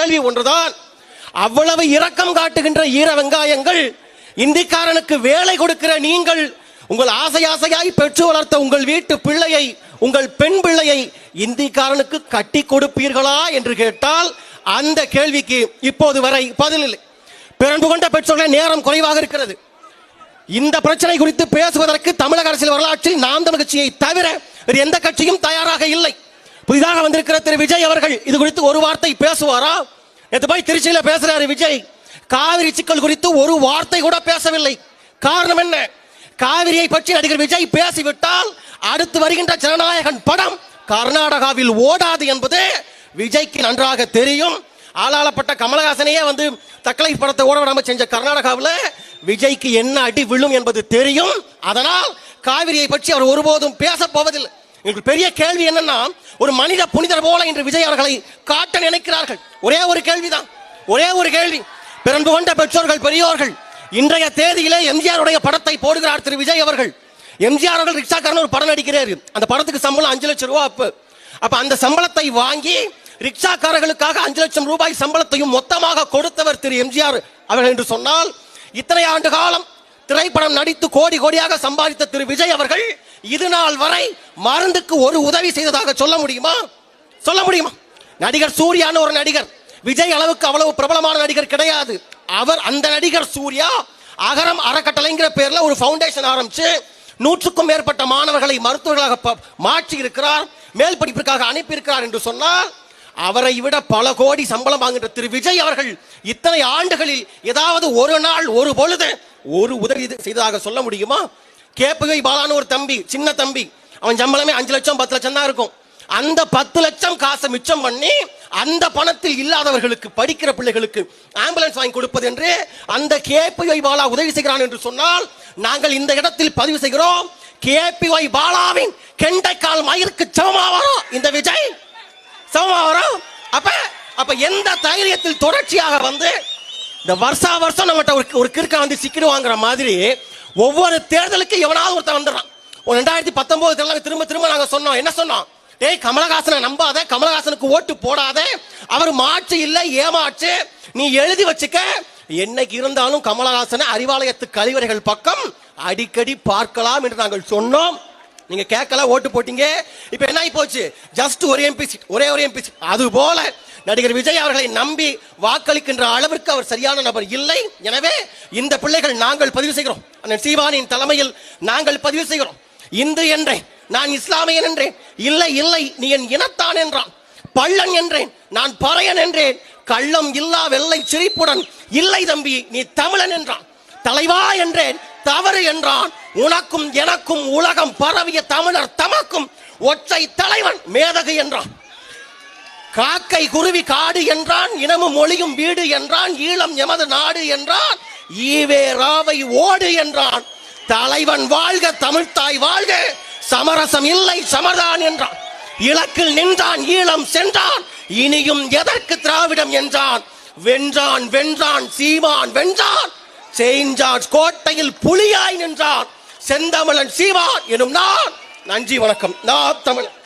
கேள்வி ஒன்றுதான். அவ்வளவு இரக்கம் காட்டுகின்ற ஈர வெங்காயங்கள் இந்திக்காரனுக்கு வேலை கொடுக்கிற நீங்கள் உங்கள் ஆசை ஆசையாய் பெற்று வளர்த்த உங்கள் வீட்டு பிள்ளையை உங்கள் பெண் பிள்ளையை இந்திக்காரனுக்கு கட்டி கொடுப்பீர்களா என்று கேட்டால் அந்த கேள்விக்கு இப்போது வரை பதில் இல்லை. பிறன்பு கொண்ட பெற்றோர்கள் நேரம் குறைவாக இருக்கிறது. இந்த பிரச்சனை குறித்து பேசுவதற்கு தமிழக அரசியல் வரலாற்றில் நாம் தமிழ் கட்சியை தவிர வேறு எந்த கட்சியும் தயாராக இல்லை. புதிதாக வந்திருக்கிற திரு விஜய் அவர்கள் இது குறித்து ஒரு வார்த்தை பேசுவாரா? நேற்று போய் திருச்சியில பேசுறாரு விஜய். காவிரி சிக்கல் குறித்து ஒரு வார்த்தை கூட பேசவில்லை. காரணம் என்ன? காவிரியை பற்றி நடிகர் விஜய் பேசிவிட்டால் அடுத்து வருகின்ற ஜனநாயகன் படம் கர்நாடகாவில் ஓடாது என்பது விஜய்க்கு நன்றாக தெரியும். ஆளாளப்பட்ட கமலஹாசனையே வந்து தக்கலை படத்தை ஓட விடாம செஞ்ச கர்நாடகாவில் விஜய்க்கு என்ன அடி விழும் என்பது தெரியும். அதனால் காவிரியை பற்றி அவர் ஒருபோதும் பேச போவதில்லை. எங்களுக்கு பெரிய கேள்வி என்னன்னா ஒரு மனித புனிதர் போல இன்று விஜய் அவர்களை காட்ட நினைக்கிறார்கள். ஒரே ஒரு கேள்விதான். ஒரே ஒரு கேள்வி. பிறன்பு கொண்ட பெற்றோர்கள் பெரியோர்கள் இன்றைய தேதியிலே எம்ஜிஆருடைய படத்தை போடுகிறார் திரு விஜய் அவர்கள். எம்ஜிஆர் அவர்கள் ரிக்ஷாக்காரன் ஒரு படம் நடிக்கிறாரு. அந்த படத்துக்கு சம்பளம் அஞ்சு லட்சம் ரூபாய் அப்போ. அப்ப அந்த சம்பளத்தை வாங்கி ரிக்ஷாக்காரர்களுக்காக அஞ்சு லட்சம் ரூபாய் சம்பளத்தையும் மொத்தமாக கொடுத்தவர் திரு எம்ஜிஆர் அவர்கள் என்று சொன்னால் இத்தனை ஆண்டு காலம் திரைப்படம் நடித்து கோடி கோடியாக சம்பாதித்த திரு விஜய் அவர்கள் இது நாள் வரை மருந்துக்கு ஒரு உதவி செய்ததாக சொல்ல முடியுமா? சொல்ல முடியுமா? நடிகர் சூர்யான்னு ஒரு நடிகர். விஜய் அளவுக்கு அவ்வளவு பிரபலமான நடிகர் கிடையாது. அவர் அந்த நடிகர் சூர்யா அகரம் அறக்கட்டளைங்கிற பேர்ல ஒரு ஃபவுண்டேஷன் ஆரம்பிச்சு நூற்றுக்கும் மேற்பட்ட மாணவர்களை மருத்துவர்களாக மாற்றி இருக்கிறார் மேல் படிப்பிற்காக அனுப்பி இருக்கிறார் என்று சொன்னால் அவரை விட பல கோடி சம்பளம் வாங்குகின்ற திரு விஜய் அவர்கள் இத்தனை ஆண்டுகளில் ஏதாவது ஒரு நாள் ஒரு பொழுது ஒரு உதவி செய்ததாக சொல்ல முடியுமா? கேப்புகை பாலான்னு ஒரு தம்பி சின்ன தம்பி. அவன் சம்பளமே அஞ்சு லட்சம் பத்து லட்சம் தான் இருக்கும். அந்த பத்து லட்சம் காசை மிச்சம் பண்ணி அந்த பணத்தில் இல்லாதவர்களுக்கு படிக்கிற பிள்ளைகளுக்கு ஆம்புலன்ஸ் வாங்கி கொடுப்பது என்று அந்த கேபிஒய் பாலா உதவி செய்கிறான் என்று சொன்னால் நாங்கள் இந்த இடத்தில் பதிவு செய்கிறோம் கேபிஒய் பாலாவின் கெண்டைக்கால் மயிருக்கு சமமா இந்த விஜய் சமமா அப்ப அப்ப எந்த தைரியத்தில் தொடர்ச்சியாக வந்து இந்த வருஷா வருஷம் நம்மகிட்ட ஒரு ஒரு கிறுக்க வந்து சிக்கிடுவாங்கிற மாதிரி ஒவ்வொரு தேர்தலுக்கு எவனாவது ஒருத்தன் வந்துடுறான். ஒரு ரெண்டாயிரத்தி பத்தொன்பது தேர்தலுக்கு திரும்ப திரும்ப நாங்க சொன்னோம். என்ன சொன்னோம்? டேய் கமலஹாசனை நம்பாத கமலஹாசனுக்கு ஓட்டு போடாத. அவர் மாற்று இல்லை ஏமாற்று நீ எழுதி வச்சுக்க. என்னைக்கு இருந்தாலும் கமலஹாசனை அறிவாலயத்து கழிவறைகள் பக்கம் அடிக்கடி பார்க்கலாம் என்று நாங்கள் சொன்னோம். நீங்க கேட்கல ஓட்டு போட்டீங்க. இப்ப என்ன ஆகி போச்சு? ஜஸ்ட் ஒரு எம்பி சீட் ஒரே ஒரு எம்பி சீட் அது போல நடிகர் விஜய் அவர்களை நம்பி வாக்களிக்கின்ற அளவிற்கு அவர் சரியான நபர் இல்லை. எனவே இந்த பிள்ளைகள் நாங்கள் பதிவு செய்கிறோம். அண்ணன் சீவானின் தலைமையில் நாங்கள் பதிவு செய்கிறோம். இந்து என்றேன் நான் இஸ்லாமியன் என்றேன். இல்லை இல்லை நீ என் இனத்தான் என்றான். பள்ளன் என்றேன் நான் பறையன் என்றேன். கள்ளம் இல்லா வெள்ளை சிரிப்புடன் இல்லை தம்பி நீ தமிழன் என்றான். தலைவா என்றேன் தவறு என்றான். உனக்கும் எனக்கும் உலகம் பரவிய தமிழர் தமக்கும் ஒற்றை தலைவன் மேதகு என்றான். காக்கை குருவி காடு என்றான் இனமும் மொழியும் வீடு என்றான் ஈழம் எமது நாடு என்றான் ஈவே ராவை ஓடு என்றான். தலைவன் வாழ்க தமிழ்த்தாய் வாழ்க சமரசம் இல்லை சமர்தான் என்றான். இலக்கில் நின்றான் ஈழம் சென்றான் இனியும் எதற்கு திராவிடம் என்றான். வென்றான் வென்றான் சீமான் வென்றான் செயின்ட் ஜார்ஜ் கோட்டையில் புலியாய் நின்றான். செந்தமிழன் சீமான் எனும் நான். நன்றி வணக்கம். நான் தமிழன்.